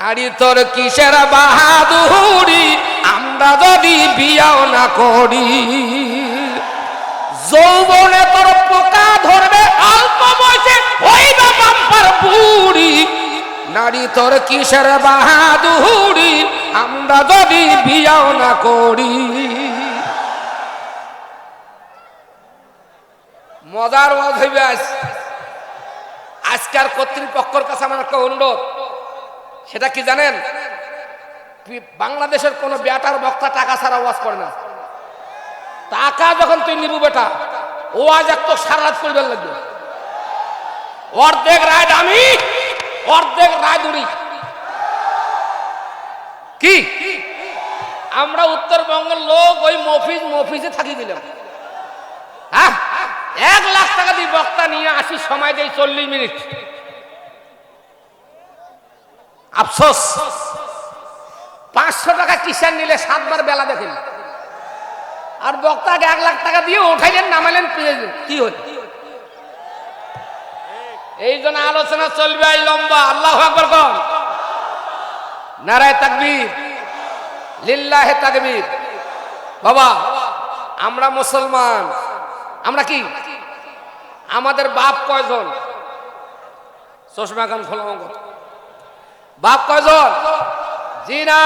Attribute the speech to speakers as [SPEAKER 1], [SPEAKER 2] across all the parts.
[SPEAKER 1] নারী তোর কিসের বাহাদুরি? আমরা যদি বিয়াও না করি, যৌবনে তোর পোকা ধরবে, অল্প বয়সে হইবে বাম্পার বুড়ি। নারী তোর কিসের বাহাদুরি? আমরা যদি বিয়াও না করি। মজার ওয়াজ হইবে আজ। আজকার কর্তৃপক্ষর কাছে আমার একটা অনুরোধ। সেটা কি জানেন? বাংলাদেশের কোন বেটার বক্তা টাকা ছাড়া ওয়াজ করে না। টাকা যখন তুই নিবু বেটা, ওয়াজ এক তো সারা রাত লাগবে। অর্ধেক রায় দামি, অর্ধেক রায় দুরি। কি? আমরা উত্তরবঙ্গের লোক ওই মফিজ মফিজে থাকি দিলাম। হ্যাঁ? এক লাখ টাকা দিয়ে বক্তা নিয়ে আসি, সময় দেয় চল্লিশ মিনিট। আফসোস। পাঁচশো টাকা টিশার নিলে সাতবার বেলা দেখেন? আর বক্তাকে এক লাখ টাকা দিয়ে উঠাইলেন, নামালেন কি হল? এই জন্য আলোচনা চলবে এই লম্বা। আল্লাহ নারায় তাকবীর। লিল্লাহে তাকবীর। বাবা, আমরা মুসলমান। আমরা কি? আমাদের বাপ কয়জন? চশমা খান খোলা বাপ কয়জন? জি না।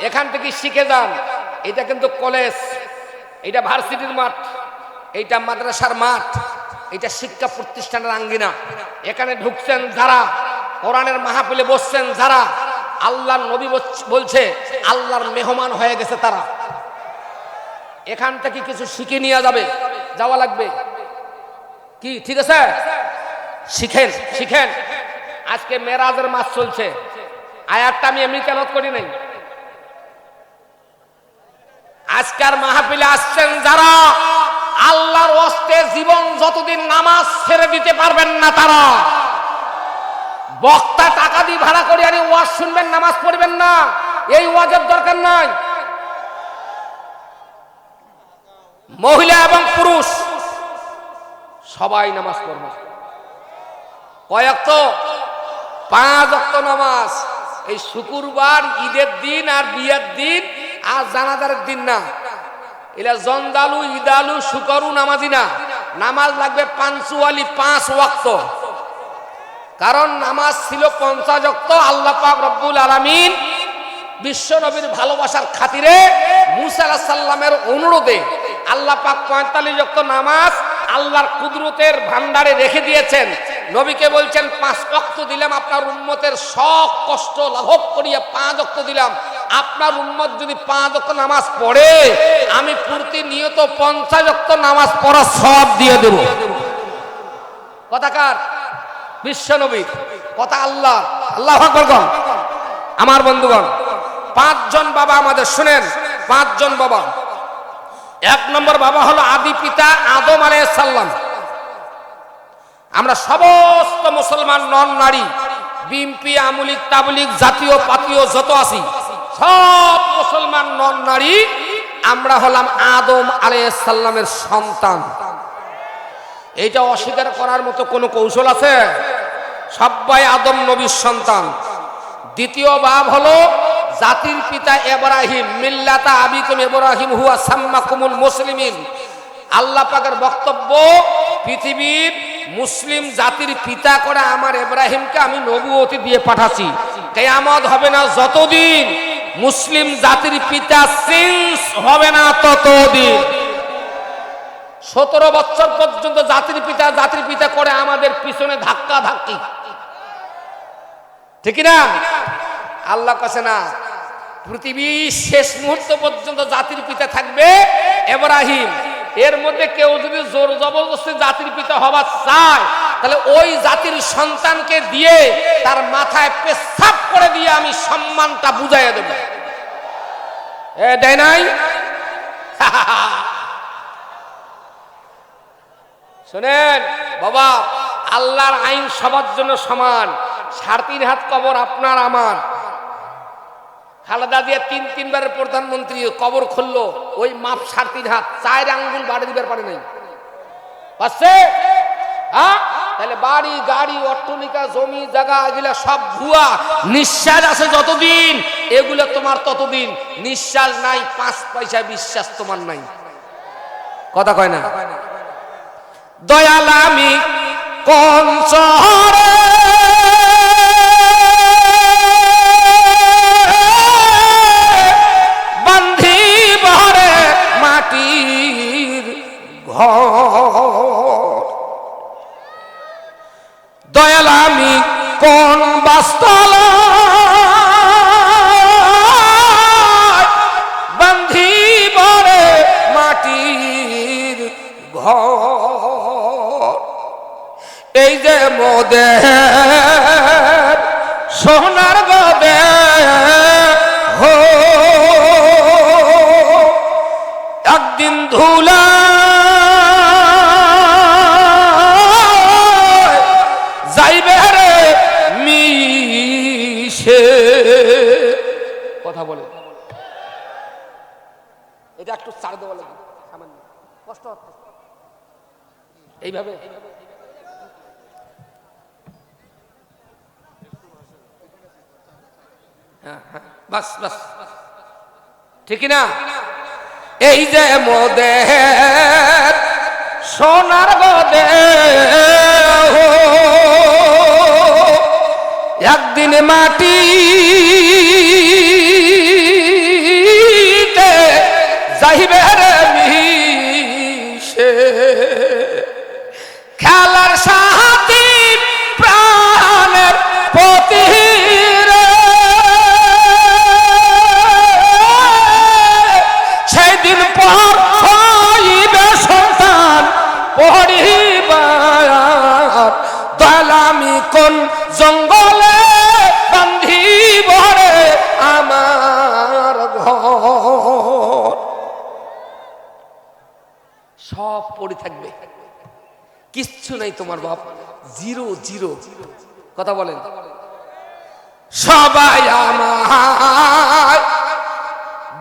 [SPEAKER 1] এখান থেকে শিখে যান। এটা কিন্তু কলেজ। এটা ভার্সিটির মাঠ। এইটা মাদ্রাসার মাঠ। এটা শিক্ষা প্রতিষ্ঠানের আঙ্গিনা। এখানে ঢুকছেন যারা? কোরআনের মাহফিলে বসছেন যারা? আল্লাহর নবী বলছে, আল্লাহর মেহমান হয়ে গেছে তারা। এখান থেকে কিছু শিখে নিয়ে যাবে। যাওয়া লাগবে। কি? ঠিক আছে? শিখেন শিখেন। আজকে মেরাজের মাস চলছে। আয়াতটা আমি এমনি তেলত করি নাই। আজকার মাহফিলে আসছেন যারা, আল্লাহর অস্তে জীবন যতদিন নামাজ ছেড়ে দিতে পারবেন না তারা। বক্তা টাকা দিয়ে ভাড়া করে আনি, ওয়াজ শুনবেন, নামাজ পড়বেন না। এই ওয়াজের দরকার নাই। মহিলা এবং পুরুষ, সবাই নামাজ পড়বে। কয়েক তো পাঁচ অক্ত নামাজ। এই শুক্রবার, ঈদের দিন আর বিয়ের দিন আর জানাজার দিন না। এলা জন্দালু ইদালু শুকরু, নামাজি না। নামাজ লাগবে পাঁচুয়ালি পাঁচ ওয়াক্ত। কারণ নামাজ ছিল পঞ্চাশ অক্ত আল্লাহ পাক রব্বুল আলামিন বিশ্ব নবীর ভালোবাসার খাতিরে মুসা সাল্লামের অনুরোধে আল্লাহ পাক পঁয়তাল্লিশ অক্ত নামাজ আল্লাহর কুদরতের ভান্ডারে রেখে দিয়েছেন। নবীকে বলছেন, পাঁচ অক্ত দিলাম, আপনার উন্মতের সব কষ্ট, লাঘব করিয়া পাঁচ অক্ত দিলাম। আপনার উম্মত যদি পাঁচ অক্ত নামাজ পড়ে, আমি প্রতিনিয়ত পঞ্চাশ অক্ত নামাজ পড়ার সব দিয়ে দেব। কথাকার বিশ্ব নবী। কথা আল্লাহ। আল্লাহ আমার বন্ধুগণ, পাঁচজন বাবা আমাদের, শুনেন, পাঁচজন বাবা। এক নম্বর বাবা হলো আদি পিতা আদম আলাইসাল্লাম আমরা সমস্ত মুসলমান নন নারী বিএমপি আমুলিক তাবলিক জাতীয় পাতীয় যত আছি, সব মুসলমান নন নারী, আমরা হলাম আদম আলাইসাল্লামের সন্তান। এইটা অস্বীকার করার মতো কোনো কৌশল আছে? সবাই আদম নবীর সন্তান। দ্বিতীয় বাব হলো জাতির পিতা এব্রাহিম, মিল্লাতা আবিকুম এব্রাহিম হুয়া সাম্মাকুমুল মুসলিমিন। আল্লাহ পাকের বক্তব্য পৃথিবীর মুসলিম জাতির পিতা করে আমার এব্রাহিমকে আমি নবুয়তি দিয়ে পাঠাচ্ছি। কেয়ামত হবে না যতদিন মুসলিম জাতির পিতা চেঞ্জ হবে না ততদিন। সতেরো বছর পর্যন্ত জাতির পিতা জাতির পিতা করে আমাদের পিছনে ধাক্কা ধাক্কি। ঠিক না আল্লাহ কাছে না। পৃথিবীর শেষ মুহূর্ত পর্যন্ত জাতির পিতা থাকবে এব্রাহিম এর মধ্যে কেউ যদি জোর জবরদস্তি জাতির পিতা হবার চায়, তাহলে ওই জাতির সন্তানকে দিয়ে তার মাথায় পেশাব করে দিয়ে আমি সম্মানটা বুঝাইয়া দেব। দেয় নাই? শোনেন, বাবা, আল্লাহর আইন সবার জন্য সমান। সাড়ে তিন হাত কবর আপনার, আমার। খালেদা দিয়ে তিন, তিনবারের প্রধানমন্ত্রী, কবর খুললো, ওই মাপ সাড়ে তিন হাত, চায়ের আঙ্গুল বাড়ি দিবার পারে নাই। হ্যাঁ? তাহলে বাড়ি, গাড়ি অট্টনিকা জমি, জায়গা, এগুলা সব ভুয়া। নিঃশ্বাস আছে যতদিন, এগুলো তোমার ততদিন। নিঃশ্বাস নাই, পাঁচ পয়সা বিশ্বাস তোমার নাই। কথা কয় না? দয়াল আমি কোন শহরে ঘর। দয়াল আমি কোন বাস্তল? বান্ধি বরে মাটির ঘর। এই যে মোদে সোনার গদে এটা একটু চার দেওয়া লাগবে সামান্য। কষ্ট হচ্ছে। এইভাবে। হ্যাঁ, হ্যাঁ, বাস বাস। ঠিক না এই যে মোদে সোনার গদে একদিন মাটি যাইবে রে মিশে খেলার সাহাতি প্রাণের পতি। সেদিন পর কিচ্ছু নাই তোমার বাপ। Zero zero. কথা বলেন। সবাই আমার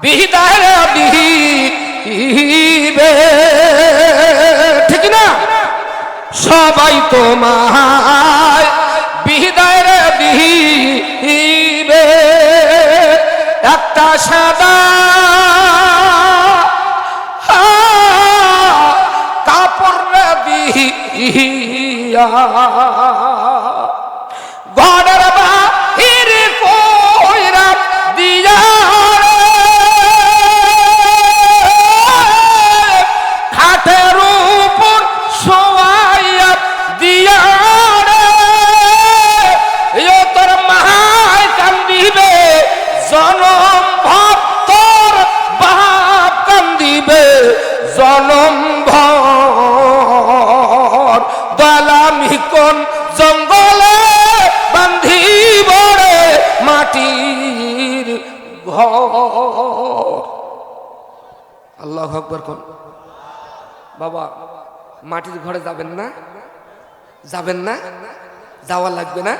[SPEAKER 1] বিদায় দিবে। ঠিক না? সবাই তোমায় বিদায় দিবে। একটা সাদা দিয়া ঘরের বাহির কইরা দিয়া খাটের উপর শোয়াইয়া দিয়া তোর মাহাই কান্দিবে, জনম ভক্তর বাপ কান্দিবে, জনম কোন জঙ্গলে বান্ধিব রে মাটির ঘর? আল্লাহ আকবর কোন? বাবা, মাটির ঘরে যাবেন না? যাবেন না? যাওয়া লাগবে না?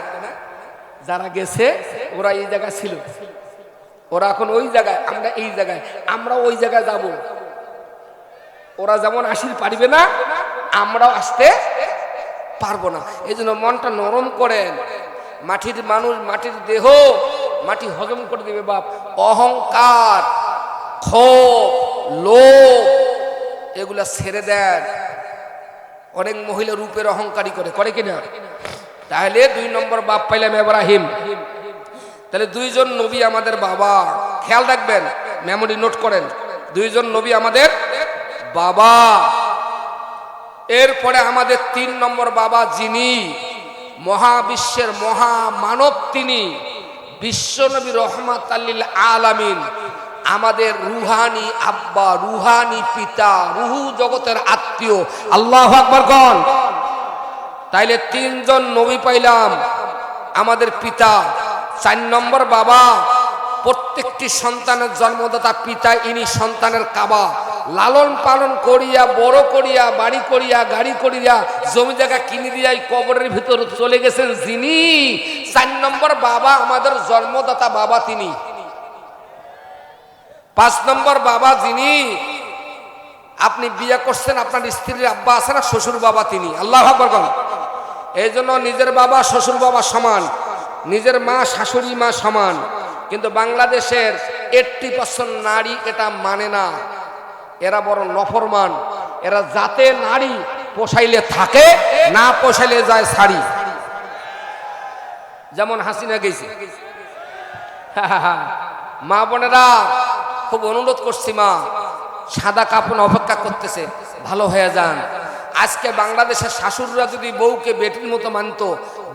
[SPEAKER 1] যারা গেছে, ওরা এই জায়গায় ছিল। ওরা এখন ওই জায়গায়, আমরা এই জায়গায়, আমরা ওই জায়গায় যাব। ওরা যেমন আসির পারিবে না, আমরাও আসতে পারব না। এই জন্য মনটা নরম করেন। মাটির মানুষ, মাটির দেহ, মাটি হজম করে দেবে বাপ। অহংকার, ক্ষোভ, লোভ, এগুলা ছেড়ে দেন। অনেক মহিলা রূপের অহংকারী করে। করে কিনা? তাহলে দুই নম্বর বাপ পাইলাম এব্রাহিম। তাহলে দুইজন নবী আমাদের বাবা। খেয়াল রাখবেন মেমোরি নোট করেন। দুইজন নবী আমাদের বাবা। এরপরে আমাদের তিন নম্বর বাবা যিনি, মহাবিশ্বের মহামানব তিনি, বিশ্বনবী রহমাত আল্লিল আলামিন, আমাদের রুহানি আব্বা, রুহানি পিতা, রুহু জগতের আত্মীয়। আল্লাহ আকবর কন তাইলে তিনজন নবী পাইলাম, আমাদের পিতা, চার নম্বর বাবা, প্রত্যেকটি সন্তানের জন্মদাতা পিতা, ইনি সন্তানের কাবা। লালন পালন করিয়া, বড় করিয়া, বাড়ি করিয়া, গাড়ি করিয়া, জমি জায়গা কিনে দিয়া কবরের ভিতর চলে গেছেন যিনি, চার নম্বর বাবা আমাদের জন্মদাতা বাবা তিনি। পাঁচ নম্বর বাবা যিনি, আপনি বিয়ে করছেন, আপনার স্ত্রীর আব্বা আছে না, শ্বশুর বাবা তিনি। আল্লাহ আকবর। এই জন্য নিজের বাবা, শ্বশুর বাবা সমান, নিজের মা, শাশুড়ি মা সমান। কিন্তু বাংলাদেশের এইটটি পার্সেন্ট নারী এটা মানে না। এরা বড় নফরমান, এরা যাতে নারী, পোষাইলে থাকে, না পোষাইলে যায় শাড়ি। যেমন হাসিনা গেছে। মা বোনেরা, খুব অনুরোধ করছি মা, সাদা কাপড় অপেক্ষা করতেছে, ভালো হয়ে যান। আজকে বাংলাদেশের শাশুড়রা যদি বউকে বেটির মতো মানতো,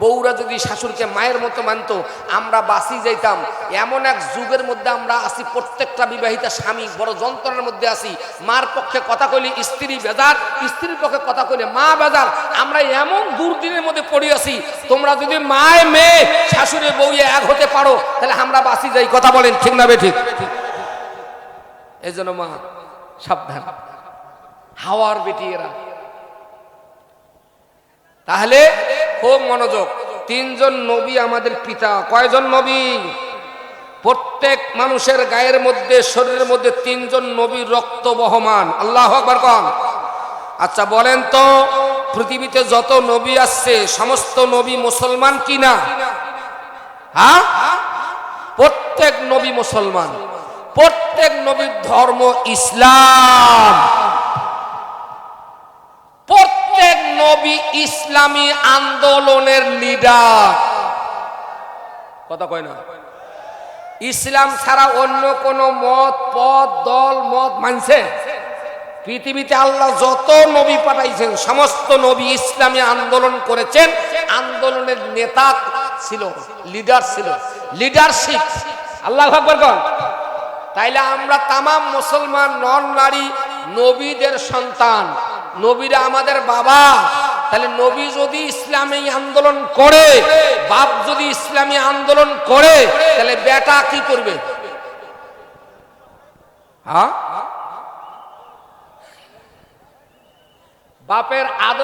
[SPEAKER 1] বউরা যদি শাশুড়কে মায়ের মতো মানতো, আমরা বাঁচি যাইতাম। এমন এক যুগের মধ্যে আমরা আছি, প্রত্যেকটা বিবাহিতা স্বামী, বড় যন্ত্রণার মধ্যে আছি। মার পক্ষে কথা কইলে স্ত্রী বেজার, স্ত্রীর পক্ষে কথা কইলে মা বেজার। আমরা এমন দুর্দিনের মধ্যে পড়ে আছি, তোমরা যদি মায় মেয়ে শাশুড়ি বউয়ে এক হতে পারো, তাহলে আমরা বাঁচি যাই। কথা বলেন ঠিক না বেঠিক? এই জন্য মা, সাবধান। হাওয়ার বেটি এরা। তাহলে খুব মনোযোগ। তিনজন নবী আমাদের পিতা, কয়জন নবী? প্রত্যেক মানুষের গায়ের মধ্যে, শরীরের মধ্যে তিনজন নবীর রক্ত বহমান। আল্লাহ আকবার কন। আচ্ছা বলেন তো, পৃথিবীতে যত নবী আসছে, সমস্ত নবী মুসলমান কি না? হ্যাঁ? প্রত্যেক নবী মুসলমান। প্রত্যেক নবীর ধর্ম ইসলাম। নবী ইসলামী আন্দোলনের লিডার কথা কয় না। ইসলাম ছাড়া অন্য কোন মত, পদ, দল, মত মানছে? পৃথিবীতে আল্লাহ যত নবী পাঠাইছেন, সমস্ত নবী ইসলামী আন্দোলন করেছেন। আন্দোলনের নেতা ছিল লিডার ছিল। লিডারশিপ আল্লাহ আকবর তাইলে আমরা তামাম মুসলমান নন নারী নবীদের সন্তান। নবীরা আমাদের বাবা। তাহলে নবী যদি ইসলামী আন্দোলন করে, বাপ যদি ইসলামী আন্দোলন করে, তাহলে বেটা কি করবে? হ্যাঁ? বাপের আদর